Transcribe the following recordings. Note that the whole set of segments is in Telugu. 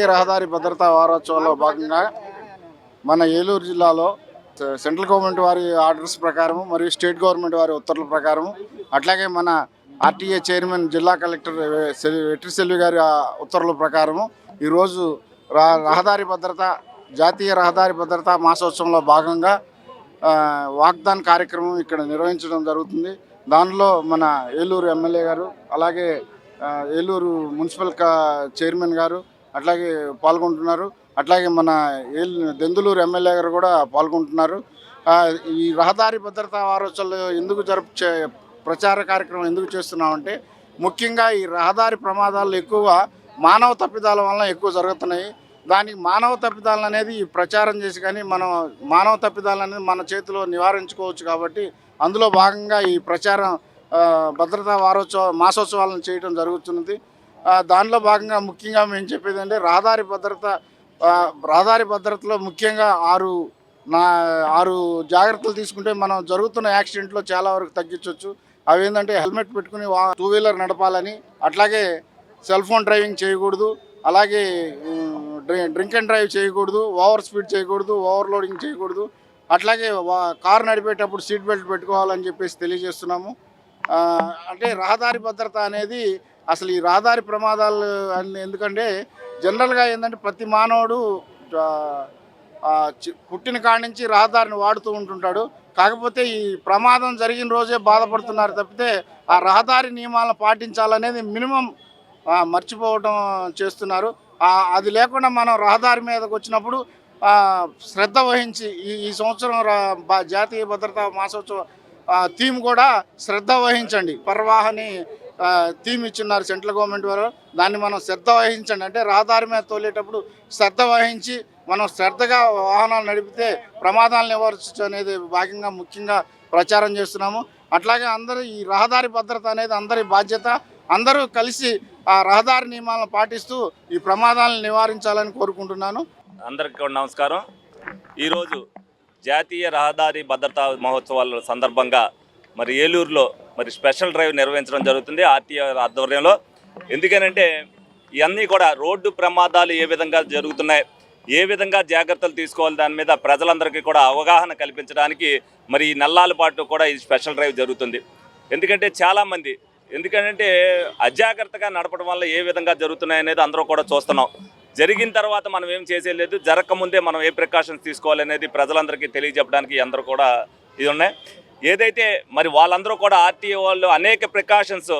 జాతీయ రహదారి భద్రతా వారోత్సవంలో భాగంగా మన ఏలూరు జిల్లాలో సెంట్రల్ గవర్నమెంట్ వారి ఆర్డర్స్ ప్రకారం మరియు స్టేట్ గవర్నమెంట్ వారి ఉత్తర్వుల ప్రకారం అట్లాగే మన ఆర్టీఏ చైర్మన్ జిల్లా కలెక్టర్ సెల్- వెట్రి సెల్వి గారి ఉత్తర్వుల ప్రకారము ఈరోజు రహదారి భద్రత జాతీయ రహదారి భద్రతా మాసోత్సవంలో భాగంగా వాగ్దాన్ కార్యక్రమం ఇక్కడ నిర్వహించడం జరుగుతుంది. దానిలో మన ఏలూరు ఎమ్మెల్యే గారు అలాగే ఏలూరు మున్సిపల్ చైర్మన్ గారు అట్లాగే పాల్గొంటున్నారు. అట్లాగే మన ఏలు దెందులూరు ఎమ్మెల్యే గారు కూడా పాల్గొంటున్నారు. ఈ రహదారి భద్రతా వారోత్సవాలు ఎందుకు జరుపు చే- ప్రచార కార్యక్రమం ఎందుకు చేస్తున్నామంటే ముఖ్యంగా ఈ రహదారి ప్రమాదాలు ఎక్కువ మానవ తప్పిదాల వలన ఎక్కువ జరుగుతున్నాయి. దానికి మానవ తప్పిదాలు అనేది ఈ ప్రచారం చేసి కానీ మనం మానవ తప్పిదాలు అనేది మన చేతిలో నివారించుకోవచ్చు కాబట్టి అందులో భాగంగా ఈ ప్రచారం భద్రతా వారోత్సవ మాసోత్సవాలను చేయడం జరుగుతున్నది. దానిలో భాగంగా ముఖ్యంగా మేము చెప్పేది అంటే రహదారి భద్రత రహదారి భద్రతలో ముఖ్యంగా ఆరు నా ఆరు జాగ్రత్తలు తీసుకుంటే మనం జరుగుతున్న యాక్సిడెంట్లో చాలా వరకు తగ్గించవచ్చు అవి ఏంటంటే హెల్మెట్ పెట్టుకుని టూ వీలర్ నడపాలని అట్లాగే సెల్ ఫోన్ డ్రైవింగ్ చేయకూడదు అలాగే డ్రింక్ అండ్ డ్రైవ్ చేయకూడదు ఓవర్ స్పీడ్ చేయకూడదు ఓవర్లోడింగ్ చేయకూడదు అట్లాగే వా- కారు నడిపేటప్పుడు సీట్ బెల్ట్ పెట్టుకోవాలని చెప్పేసి తెలియజేస్తున్నాము. అంటే రహదారి భద్రత అనేది అసలు ఈ రహదారి ప్రమాదాలు అని ఎందుకంటే జనరల్గా ఏంటంటే ప్రతి మానవుడు చి- పుట్టిన కాడి నుంచి రహదారిని వాడుతూ ఉంటుంటాడు. కాకపోతే ఈ ప్రమాదం జరిగిన రోజే బాధపడుతున్నారు తప్పితే ఆ రహదారి నియమాలను పాటించాలనేది మినిమం మర్చిపోవటం చేస్తున్నారు. అది లేకుండా మనం రహదారి మీదకి వచ్చినప్పుడు శ్రద్ధ వహించి ఈ ఈ సంవత్సరం జాతీయ భద్రతా మాసోత్సవ థీమ్ కూడా శ్రద్ధ వహించండి. పర్వాహని థీమ్ ఇచ్చున్నారు సెంట్రల్ గవర్నమెంట్ వారు. దాన్ని మనం శ్రద్ధ వహించండి. అంటే రహదారి మీద తోలేటప్పుడు శ్రద్ధ వహించి మనం శ్రద్ధగా వాహనాలు నడిపితే ప్రమాదాలు నివారించు అనేది భాగంగా ముఖ్యంగా ప్రచారం చేస్తున్నాము. అట్లాగే అందరూ ఈ రహదారి భద్రత అనేది అందరి బాధ్యత. అందరూ కలిసి ఆ రహదారి నియమాలను పాటిస్తూ ఈ ప్రమాదాలను నివారించాలని కోరుకుంటున్నాను. అందరికీ కూడా నమస్కారం. ఈరోజు జాతీయ రహదారి భద్రతా మహోత్సవాల సందర్భంగా మరి ఏలూరులో మరి స్పెషల్ డ్రైవ్ నిర్వహించడం జరుగుతుంది ఆర్టీఓ ఆధ్వర్యంలో. ఎందుకనంటే ఇవన్నీ కూడా రోడ్డు ప్రమాదాలు ఏ విధంగా జరుగుతున్నాయి ఏ విధంగా జాగ్రత్తలు తీసుకోవాలి దాని మీద ప్రజలందరికీ కూడా అవగాహన కల్పించడానికి మరి ఈ నల్లాల పాటు కూడా ఈ స్పెషల్ డ్రైవ్ జరుగుతుంది. ఎందుకంటే చాలామంది ఎందుకంటే అజాగ్రత్తగా నడపడం వల్ల ఏ విధంగా జరుగుతున్నాయి అనేది అందరూ కూడా చూస్తున్నాం. జరిగిన తర్వాత మనం ఏం చేసేయలేదు జరగకముందే మనం ఏ ప్రికాషన్స్ తీసుకోవాలనేది ప్రజలందరికీ తెలియజెప్పడానికి అందరూ కూడా ఇది ఉన్నాయి. ఏదైతే మరి వాళ్ళందరూ కూడా ఆర్టీఓ వాళ్ళు అనేక ప్రికాషన్స్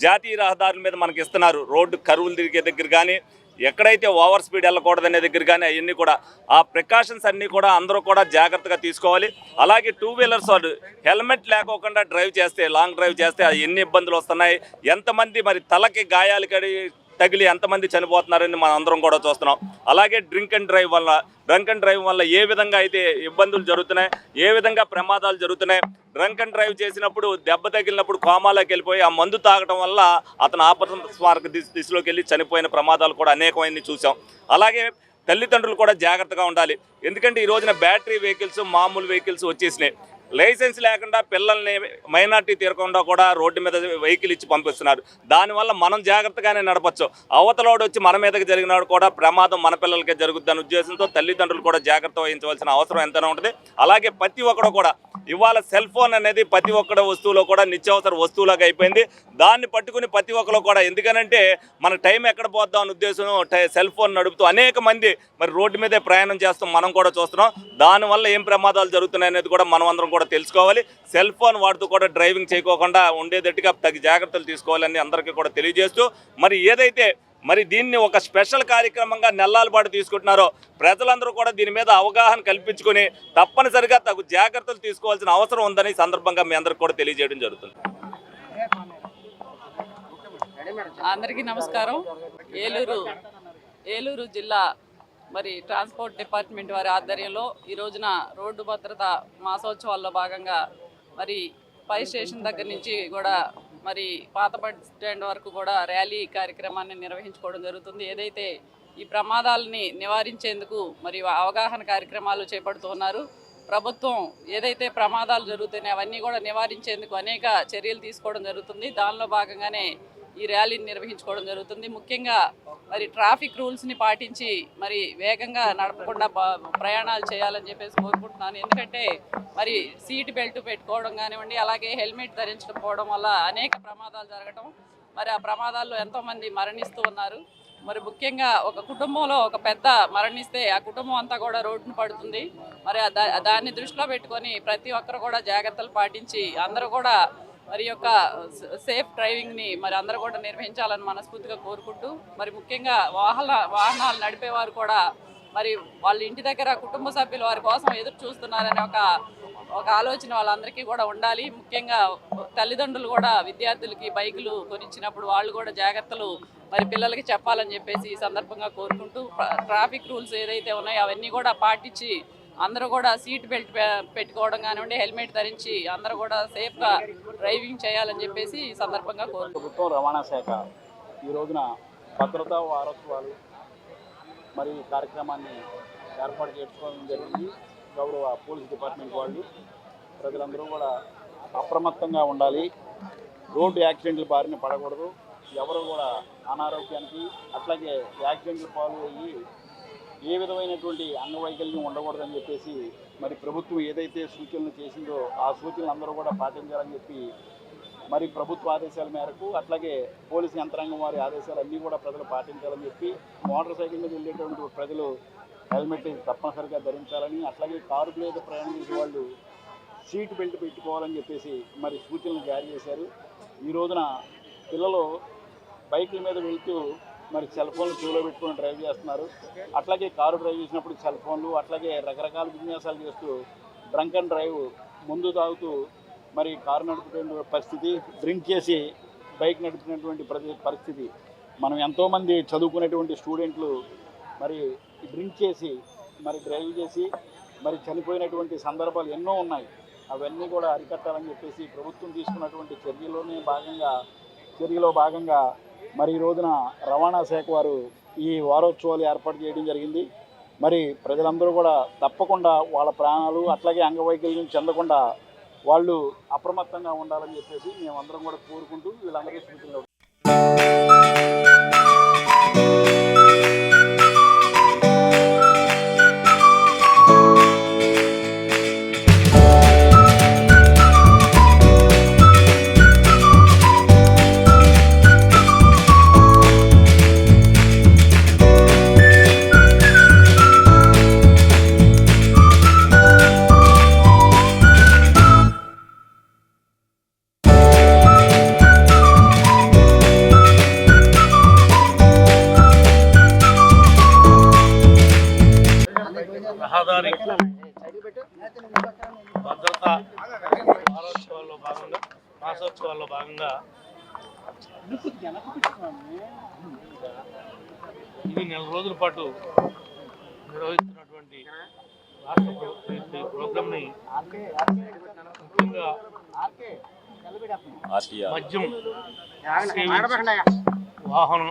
జాతీయ రహదారుల మీద మనకి ఇస్తున్నారు. రోడ్డు కరువులు తిరిగే దగ్గర కానీ ఎక్కడైతే ఓవర్ స్పీడ్ వెళ్ళకూడదనే దగ్గర కానీ అవన్నీ కూడా ఆ ప్రికాషన్స్ అన్నీ కూడా అందరూ కూడా జాగ్రత్తగా తీసుకోవాలి. అలాగే టూ వీలర్స్ వాళ్ళు హెల్మెట్ లేకోకుండా డ్రైవ్ చేస్తే లాంగ్ డ్రైవ్ చేస్తే అది ఎన్ని ఇబ్బందులు వస్తున్నాయి. ఎంతమంది మరి తలకి గాయాలు కడి తగిలి ఎంతమంది చనిపోతున్నారని మనం అందరం కూడా చూస్తున్నాం. అలాగే డ్రింక్ అండ్ డ్రైవ్ వల్ల డ్రంక్ అండ్ డ్రైవ్ వల్ల ఏ విధంగా అయితే ఇబ్బందులు జరుగుతున్నాయి ఏ విధంగా ప్రమాదాలు జరుగుతున్నాయి డ్రంక్ అండ్ డ్రైవ్ చేసినప్పుడు దెబ్బ తగిలినప్పుడు కోమాలోకి వెళ్ళిపోయి ఆ మందు తాగడం వల్ల అతను ఆపస్మారక దిశ దిశలోకి వెళ్ళి చనిపోయిన ప్రమాదాలు కూడా అనేకమైనవి చూసాం అలాగే తల్లిదండ్రులు కూడా జాగ్రత్తగా ఉండాలి. ఎందుకంటే ఈ రోజున బ్యాటరీ వెహికల్స్ మామూలు వెహికల్స్ వచ్చేసినాయి. లైసెన్స్ లేకుండా పిల్లల్ని మైనార్టీ తీరకుండా కూడా రోడ్డు మీద వెహికల్ ఇచ్చి పంపిస్తున్నారు. దానివల్ల మనం జాగ్రత్తగానే నడపచ్చు. అవతలోడు వచ్చి మన మీదకి జరిగినాడు కూడా ప్రమాదం మన పిల్లలకే జరుగుతుందనే ఉద్దేశంతో తల్లిదండ్రులు కూడా జాగ్రత్త వహించవలసిన అవసరం ఎంతైనా ఉంటుంది. అలాగే ప్రతి ఒక్కడు కూడా ఇవాళ సెల్ ఫోన్ అనేది ప్రతి ఒక్కడ వస్తువులో కూడా నిత్యావసర వస్తువులాగా అయిపోయింది. దాన్ని పట్టుకుని ప్రతి ఒక్కరు కూడా ఎందుకనంటే మన టైం ఎక్కడ పోద్దాం అనే ఉద్దేశం టై- సెల్ ఫోన్ నడుపుతూ అనేక మంది మరి రోడ్డు మీదే ప్రయాణం చేస్తాం మనం కూడా చూస్తున్నాం. దానివల్ల ఏం ప్రమాదాలు జరుగుతున్నాయి అనేది కూడా మనం అందరం కూడా తెలుసుకోవాలి. సెల్ ఫోన్ వాడుతూ కూడా డ్రైవింగ్ చేయకోకుండా ఉండేటట్టుగా తగి జాగ్రత్తలు తీసుకోవాలని అందరికీ కూడా తెలియజేస్తూ మరి ఏదైతే మరి దీన్ని ఒక స్పెషల్ కార్యక్రమంగా నెలల పాటు తీసుకుంటున్నారో ప్రజలందరూ కూడా దీని మీద అవగాహన కల్పించుకొని తప్పనిసరిగా తగు జాగ్రత్తలు తీసుకోవాల్సిన అవసరం ఉందని సందర్భంగా మీ అందరికి కూడా తెలియజేయడం జరుగుతుంది. అందరికీ నమస్కారం. ఏలూరు ఏలూరు జిల్లా మరి ట్రాన్స్పోర్ట్ డిపార్ట్మెంట్ వారి ఆధ్వర్యంలో ఈ రోజున రోడ్డు భద్రత మాసోత్సవాల్లో భాగంగా మరి పై స్టేషన్ దగ్గర నుంచి కూడా మరి పాత బస్ స్టాండ్ వరకు కూడా ర్యాలీ కార్యక్రమాన్ని నిర్వహించుకోవడం జరుగుతుంది. ఏదైతే ఈ ప్రమాదాలని నివారించేందుకు మరి అవగాహన కార్యక్రమాలు చేపడుతున్నారు ప్రభుత్వం ఏదైతే ప్రమాదాలు జరుగుతున్నాయి అవన్నీ కూడా నివారించేందుకు అనేక చర్యలు తీసుకోవడం జరుగుతుంది. దానిలో భాగంగానే ఈ ర్యాలీని నిర్వహించుకోవడం జరుగుతుంది. ముఖ్యంగా మరి ట్రాఫిక్ రూల్స్ని పాటించి మరి వేగంగా నడపకుండా ప్రయాణాలు చేయాలని చెప్పేసి కోరుకుంటున్నాను. ఎందుకంటే మరి సీట్ బెల్ట్ పెట్టుకోవడం కానివ్వండి అలాగే హెల్మెట్ ధరించకపోవడం వల్ల అనేక ప్రమాదాలు జరగడం మరి ఆ ప్రమాదాల్లో ఎంతోమంది మరణిస్తూ ఉన్నారు. మరి ముఖ్యంగా ఒక కుటుంబంలో ఒక పెద్ద మరణిస్తే ఆ కుటుంబం అంతా కూడా రోడ్డును పడుతుంది. మరి దా- దాన్ని దృష్టిలో పెట్టుకొని ప్రతి ఒక్కరు కూడా జాగ్రత్తలు పాటించి అందరూ కూడా మరి యొక్క సేఫ్ డ్రైవింగ్ని మరి అందరూ కూడా నిర్వహించాలని మనస్ఫూర్తిగా కోరుకుంటూ మరి ముఖ్యంగా వాహన వాహనాలు నడిపేవారు కూడా మరి వాళ్ళ ఇంటి దగ్గర కుటుంబ సభ్యులు వారి కోసం ఎదురు చూస్తున్నారనే ఒక ఒక ఆలోచన వాళ్ళందరికీ కూడా ఉండాలి. ముఖ్యంగా తల్లిదండ్రులు కూడా విద్యార్థులకి బైకులు కొనిచ్చినప్పుడు వాళ్ళు కూడా జాగ్రత్తలు మరి పిల్లలకి చెప్పాలని చెప్పేసి ఈ సందర్భంగా కోరుకుంటూ ట్రాఫిక్ రూల్స్ ఏదైతే ఉన్నాయో అవన్నీ కూడా పాటించి అందరూ కూడా సీట్ బెల్ట్ పెట్టుకోవడం కానివ్వండి హెల్మెట్ ధరించి అందరూ కూడా సేఫ్గా డ్రైవింగ్ చేయాలని చెప్పేసి ఈ సందర్భంగా కోరు ప్రభుత్వం రవాణా శాఖ ఈ రోజున భద్రతా వారోత్సవాలు మరి కార్యక్రమాన్ని ఏర్పాటు చేసుకోవడం జరిగింది. గౌరవ పోలీస్ డిపార్ట్మెంట్ వాళ్ళు ప్రజలందరూ కూడా అప్రమత్తంగా ఉండాలి. రోడ్డు యాక్సిడెంట్లు బారిన పడకూడదు. ఎవరు కూడా అనారోగ్యానికి అట్లాగే యాక్సిడెంట్లు పాలు అయ్యి ఏ విధమైనటువంటి అంగవైకల్యం ఉండకూడదని చెప్పేసి మరి ప్రభుత్వం ఏదైతే సూచనలు చేసిందో ఆ సూచనలు అందరూ కూడా పాటించాలని చెప్పి మరి ప్రభుత్వ ఆదేశాల మేరకు అట్లాగే పోలీసు యంత్రాంగం వారి ఆదేశాలు అన్నీ కూడా ప్రజలు పాటించాలని చెప్పి మోటార్ సైకిల్ మీద వెళ్ళేటువంటి ప్రజలు హెల్మెట్ తప్పనిసరిగా ధరించాలని అట్లాగే కారు మీద ప్రయాణం చేసే వాళ్ళు సీట్ బెల్ట్ పెట్టుకోవాలని చెప్పేసి మరి సూచనలు జారీ చేశారు. ఈ రోజున పిల్లలు బైకుల మీద వెళ్తూ మరి సెల్ ఫోన్లు క్యూలో పెట్టుకొని డ్రైవ్ చేస్తున్నారు. అట్లాగే కారు డ్రైవ్ చేసినప్పుడు సెల్ ఫోన్లు అట్లాగే రకరకాల విన్యాసాలు చేస్తూ డ్రంక్ అండ్ డ్రైవ్ ముందు తాగుతూ మరి కారు నడుపుతున్న పరిస్థితి డ్రింక్ చేసి బైక్ నడుపుతున్నటువంటి ప్రతి పరిస్థితి. మనం ఎంతోమంది చదువుకునేటువంటి స్టూడెంట్లు మరి డ్రింక్ చేసి మరి డ్రైవ్ చేసి మరి చనిపోయినటువంటి సందర్భాలు ఎన్నో ఉన్నాయి. అవన్నీ కూడా అరికట్టాలని చెప్పేసి ప్రభుత్వం తీసుకున్నటువంటి చర్యలోనే భాగంగా చర్యలో భాగంగా మరి ఈ రోజున రవాణా శాఖ వారు ఈ వారోత్సవాలు ఏర్పాటు చేయడం జరిగింది. మరి ప్రజలందరూ కూడా తప్పకుండా వాళ్ళ ప్రాణాలు అట్లాగే అంగవైకల్యం చెందకుండా వాళ్ళు అప్రమత్తంగా ఉండాలని చెప్పేసి మేమందరం కూడా కోరుకుంటూ వీళ్ళందరికీ సూచనలు భద్రత వారోత్సవాల్లో భాగంగా మాసోత్సవాల్లో భాగంగా. ఇది నెల రోజుల పాటు నిర్వహిస్తున్నటువంటి రాష్ట్ర ప్రభుత్వం ప్రోగ్రామ్ని ముఖ్యంగా మద్యం వాహనం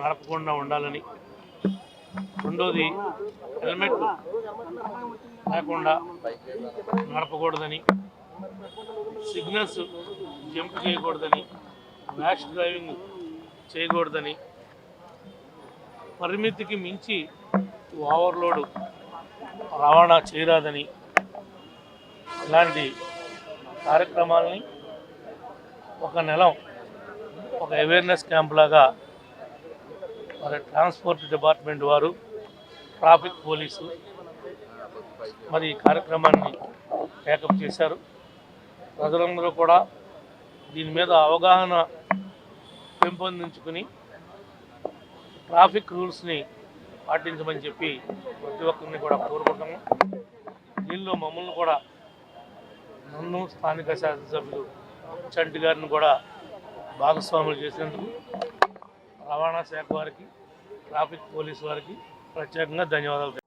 నడపకుండా ఉండాలని. రెండోది హెల్మెట్. లేకుండా నడపకూడదని సిగ్నల్స్ జంప్ చేయకూడదని ర్యాష్ డ్రైవింగ్ చేయకూడదని పరిమితికి మించి ఓవర్లోడ్ రవాణా చేయరాదని ఇలాంటి కార్యక్రమాలని ఒక నెల ఒక అవేర్నెస్ క్యాంప్ లాగా మరి ట్రాన్స్పోర్ట్ డిపార్ట్మెంట్ వారు ట్రాఫిక్ పోలీసు మరి ఈ కార్యక్రమాన్ని టేకప్ చేశారు. ప్రజలందరూ కూడా దీని మీద అవగాహన పెంపొందించుకుని ట్రాఫిక్ రూల్స్ని పాటించమని చెప్పి ప్రతి ఒక్కరిని కూడా కోరుకుంటాము దీనిలో మమ్మల్ని కూడా నన్ను స్థానిక శాసనసభ్యులు చంటి గారిని కూడా భాగస్వాములు చేసినందుకు రవాణా శాఖ వారికి ట్రాఫిక్ పోలీస్ వారికి ప్రత్యేకంగా ధన్యవాదాలు